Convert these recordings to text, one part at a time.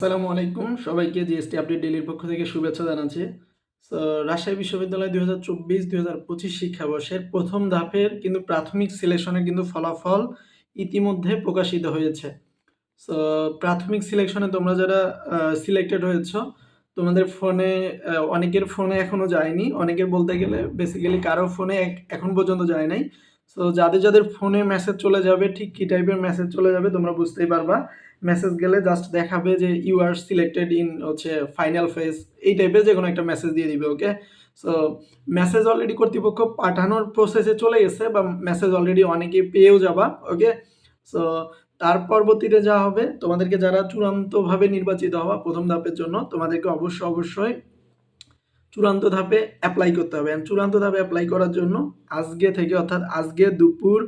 আসসালামু আলাইকুম। সবাইকে জিএসটি আপডেট ডেলির পক্ষ থেকে শুভেচ্ছা জানাচ্ছি। তো রাজশাহী বিশ্ববিদ্যালয় দুই হাজার চব্বিশ, দুই হাজার পঁচিশ শিক্ষাবর্ষের প্রথম ধাপের কিন্তু প্রাথমিক সিলেকশনের কিন্তু ফলাফল ইতিমধ্যে প্রকাশিত হয়েছে। সো প্রাথমিক সিলেকশনে তোমরা যারা সিলেক্টেড হয়েছ, তোমাদের ফোনে অনেকের ফোনে এখনও যায়নি। অনেকের বলতে গেলে বেসিক্যালি কারও ফোনে এখন পর্যন্ত যায় নাই। সো যাদের যাদের ফোনে মেসেজ চলে যাবে, ঠিক কী টাইপের মেসেজ চলে যাবে তোমরা বুঝতেই পারবা। মেসেজ গেলে জাস্ট দেখাবে যে ইউ আর সিলেক্টেড ইন হচ্ছে ফাইনাল ফেজ এই টাইপের যে কোনো একটা মেসেজ দিয়ে দিবে ওকে সো মেসেজ অলরেডি কর্তৃপক্ষ পাঠানোর প্রসেসে চলে গেছে বা মেসেজ অলরেডি অনেকে পেয়েও যাবা ওকে সো তার পরবর্তীতে যা হবে, তোমাদেরকে যারা চূড়ান্তভাবে নির্বাচিত হওয়া প্রথম ধাপের জন্য, তোমাদেরকে অবশ্যই অবশ্যই চূড়ান্ত ধাপে অ্যাপ্লাই করতে হবে। চূড়ান্ত ধাপে অ্যাপ্লাই করার জন্য আজকে থেকে অর্থাৎ আজকে দুপুর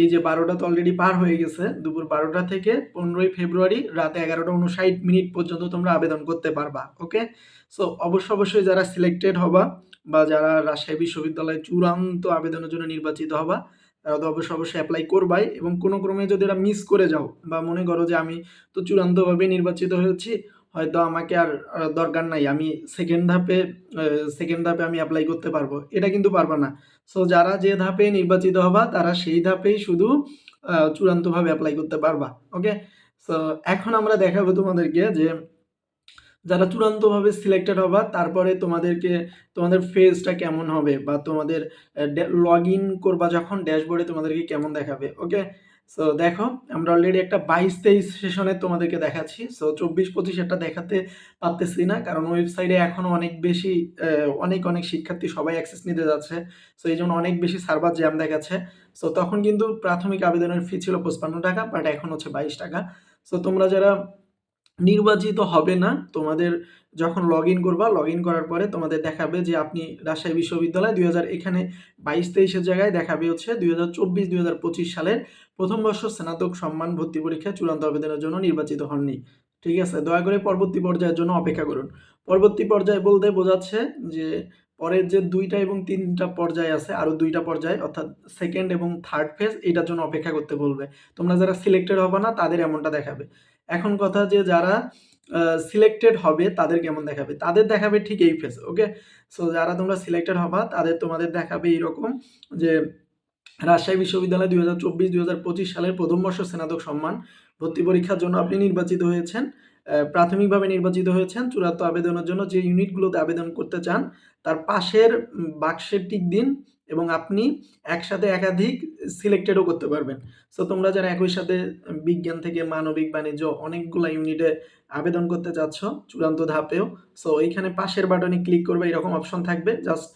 এই যে বারোটা তো অলরেডি পার হয়ে গেছে, দুপুর বারোটা থেকে পনেরোই ফেব্রুয়ারি রাতে এগারোটা উনষাট মিনিট পর্যন্ত তোমরা আবেদন করতে পারবা ওকে সো অবশ্য অবশ্যই যারা সিলেক্টেড হবা বা যারা রাজশাহী বিশ্ববিদ্যালয়ে চূড়ান্ত আবেদনের জন্য নির্বাচিত হবা, তারা তো অবশ্যই অবশ্যই অ্যাপ্লাই করবাই এবং কোনো ক্রমে যদি এটা মিস করে যাও বা মনে করো যে আমি তো চূড়ান্তভাবে নির্বাচিত হয়েছি হয়তো আমাকে আর দরকার নাই। আমি সেকেন্ড ধাপে সেকেন্ড ধাপে আমি অ্যাপ্লাই করতে পারব। এটা কিন্তু পারবা না। সো যারা যে ধাপে নির্বাচিত হবা, তারা সেই ধাপেই শুধু চূড়ান্তভাবে অ্যাপ্লাই করতে পারবা। ওকে সো এখন আমরা দেখাবো তোমাদেরকে যে, যারা চূড়ান্তভাবে সিলেক্টেড হবা, তারপরে তোমাদেরকে, তোমাদের ফেজটা কেমন হবে? বা তোমাদের লগ ইন করবা যখন ড্যাশবোর্ডে তোমাদেরকে কেমন দেখাবে? ওকে সো দেখো, আমরা অলরেডি একটা বাইশ তেইশ সেশনে তোমাদেরকে দেখাচ্ছি। সো চব্বিশ পঁচিশ একটা দেখাতে পারতেছি না, কারণ ওয়েবসাইটে এখনও অনেক বেশি অনেক অনেক শিক্ষার্থী সবাই অ্যাক্সেস নিতে যাচ্ছে। সো এই জন্য অনেক বেশি সার্ভার জ্যাম দেখাচ্ছে। সো তখন কিন্তু প্রাথমিক আবেদনের ফি ছিল পঁচপান্ন টাকা বাট এখন হচ্ছে বাইশ টাকা। সো তোমরা যারা নির্বাচিত হবে না। তোমাদের যখন লগ ইন করবা লগ ইন করার পরে তোমাদের দেখাবে যে আপনি রাজশাহী বিশ্ববিদ্যালয় দুই হাজার এখানে বাইশ তেইশের জায়গায় দেখাবে হচ্ছে দুই হাজার চব্বিশ পঁচিশ সালের প্রথম বর্ষ স্নাতক সম্মান ভর্তি পরীক্ষায় চূড়ান্ত আবেদনের জন্য নির্বাচিত হননি। ঠিক আছে? দয়া করে পরবর্তী পর্যায়ের জন্য অপেক্ষা করুন। পরবর্তী পর্যায়ে বলতে বোঝাচ্ছে যে পরের যে দুইটা এবং তিনটা পর্যায় আছে, আরও দুইটা পর্যায়, অর্থাৎ সেকেন্ড এবং থার্ড ফেজ এটার জন্য অপেক্ষা করতে বলবে। তোমরা যারা সিলেক্টেড হবে না, তাদের এমনটা দেখাবে। এখন কথা যে যারা সিলেক্টেড হবে, তাদের কেমন দেখাবে? তাদের দেখাবে ঠিক এই ফেজ ওকে সো যারা তোমরা সিলেক্টেড হবা, তাদের তোমাদের দেখাবে এইরকম যে, রাজশাহী বিশ্ববিদ্যালয় দুই হাজার চব্বিশ, দুই হাজার পঁচিশ সালের প্রথম বর্ষ স্নাতক সম্মান, ভর্তি পরীক্ষার জন্য আপনি নির্বাচিত হয়েছেন প্রাথমিকভাবে নির্বাচিত হয়েছেন, চূড়ান্ত আবেদনের জন্য যে ইউনিটগুলোতে আবেদন করতে চান তার পাশের বাক্সে টিক দিন এবং আপনি একসাথে একাধিক সিলেক্টেডও করতে পারবেন। সো তোমরা যারা একই সাথে বিজ্ঞান থেকে মানবিক বাণিজ্য অনেকগুলো ইউনিটে আবেদন করতে চাচ্ছ চূড়ান্ত ধাপেও সো এইখানে পাশের বাটনে ক্লিক করবে, এরকম অপশন থাকবে। জাস্ট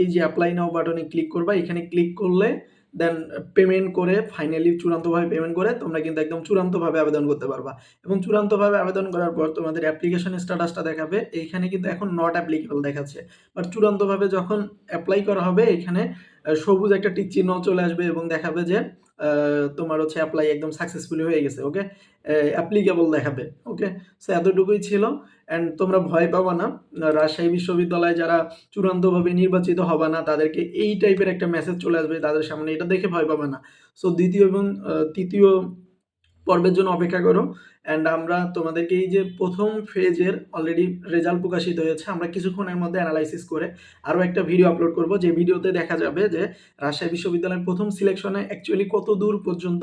এই যে অ্যাপ্লাই নাও বাটনে ক্লিক করবা, এখানে ক্লিক করলে দেন পেমেন্ট করে ফাইনালি চূড়ান্তভাবে পেমেন্ট করে তোমরা কিন্তু একদম চূড়ান্তভাবে আবেদন করতে পারবা। এবং চূড়ান্তভাবে আবেদন করার পর তোমাদের অ্যাপ্লিকেশন স্ট্যাটাসটা দেখাবে। এইখানে কিন্তু এখন নট অ্যাপ্লিকেবল দেখাচ্ছে। বাট চূড়ান্তভাবে যখন অ্যাপ্লাই করা হবে, এখানে সবুজ একটা টিক চিহ্ন চলে আসবে এবং দেখাবে যে তোমার হচ্ছে অ্যাপ্লাই একদম সাকসেসফুলি হয়ে গেছে ওকে অ্যাপ্লিকেবল দেখাবে ওকে সো এতটুকুই ছিল অ্যান্ড তোমরা ভয় পাবা না। রাজশাহী বিশ্ববিদ্যালয়ে যারা চূড়ান্তভাবে নির্বাচিত হবে না, তাদেরকে এই টাইপের একটা মেসেজ চলে আসবে, তাদের সামনে এটা দেখে ভয় পাবে না। সো দ্বিতীয় এবং তৃতীয় পর্বের জন্য অপেক্ষা করো। অ্যান্ড আমরা তোমাদেরকে এই যে প্রথম ফেজের অলরেডি রেজাল্ট প্রকাশিত হয়েছে, আমরা কিছুক্ষণের মধ্যে অ্যানালাইসিস করে আরও একটা ভিডিও আপলোড করব। যে ভিডিওতে দেখা যাবে যে রাজশাহী বিশ্ববিদ্যালয়ের প্রথম সিলেকশনে অ্যাকচুয়ালি কত দূর পর্যন্ত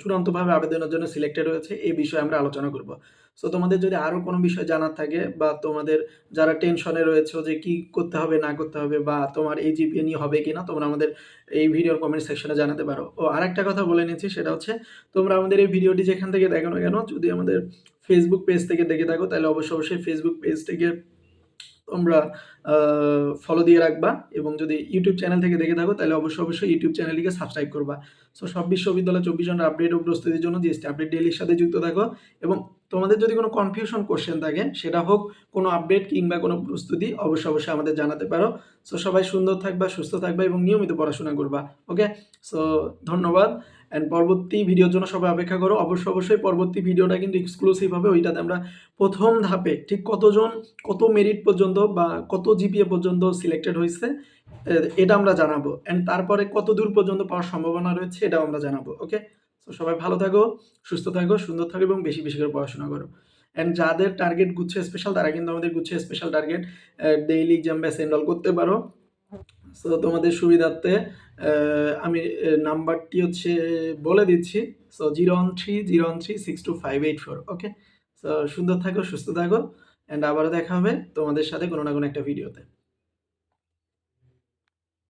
চূড়ান্তভাবে আবেদনের জন্য সিলেক্টেড হয়েছে এই বিষয়ে আমরা আলোচনা করব। সো তোমাদের যদি আরও কোনো বিষয় জানার থাকে বা তোমাদের যারা টেনশনে রয়েছে যে কি করতে হবে, না করতে হবে বা তোমার এই জিপিএ নিয়ে হবে কি না তোমরা আমাদের এই ভিডিওর কমেন্ট সেকশনে জানাতে পারো। ও, আরেকটা কথা বলে নিচ্ছি, সেটা হচ্ছে তোমরা আমাদের এই ভিডিওটি যেখান থেকে দেখো না কেন, যদি আমাদের ফেসবুক পেজ থেকে দেখে থাকো, তাহলে অবশ্যই অবশ্যই ফেসবুক পেজটিকে তোমরা ফলো দিয়ে রাখবা এবং যদি ইউটিউব চ্যানেল থেকে দেখে থাকো, তাহলে অবশ্যই অবশ্যই ইউটিউব চ্যানেলটিকে সাবস্ক্রাইব করবা। সো সব বিশ্ববিদ্যালয় চব্বিশ ঘণ্টা আপডেট ও প্রস্তুতির জন্য জিএসটি আপডেট ডেলির সাথে যুক্ত থাকো এবং তোমাদের যদি কোনো কনফিউশন কোশ্চেন থাকে, সেটা হোক কোনো আপডেট কিংবা কোনো প্রস্তুতি অবশ্যই অবশ্যই আমাদের জানাতে পারো। সো সবাই সুন্দর থাকবা, সুস্থ থাকবা এবং নিয়মিত পড়াশোনা করবা। ওকে সো ধন্যবাদ। অ্যান্ড পরবর্তী ভিডিওর জন্য সবাই অপেক্ষা করো। অবশ্যই অবশ্যই পরবর্তী ভিডিওটা কিন্তু এক্সক্লুসিভ হবে। ওইটাতে আমরা প্রথম ধাপে ঠিক কতজন, কত মেরিট পর্যন্ত বা কত জিপিএ পর্যন্ত সিলেক্টেড হয়েছে এটা আমরা জানাব। অ্যান্ড তারপরে কত দূর পর্যন্ত পাওয়ার সম্ভাবনা রয়েছে, এটাও আমরা জানাব। ওকে তো সবাই ভালো থাকো, সুস্থ থাকো, সুন্দর থাকো এবং বেশি বেশি করে পড়াশোনা করো। অ্যান্ড যাদের টার্গেট গুচ্ছে স্পেশাল তারা কিন্তু আমাদের গুচ্ছে special target daily exam batch enrol করতে পারো। সো তোমাদের সুবিধার্থে আমি নাম্বারটি হচ্ছে বলে দিচ্ছি। So zero one three zero one three six two five eight four okay so সুন্দর থাকো, সুস্থ থাকো অ্যান্ড আবারও দেখা হবে তোমাদের সাথে কোনো না কোনো একটা ভিডিওতে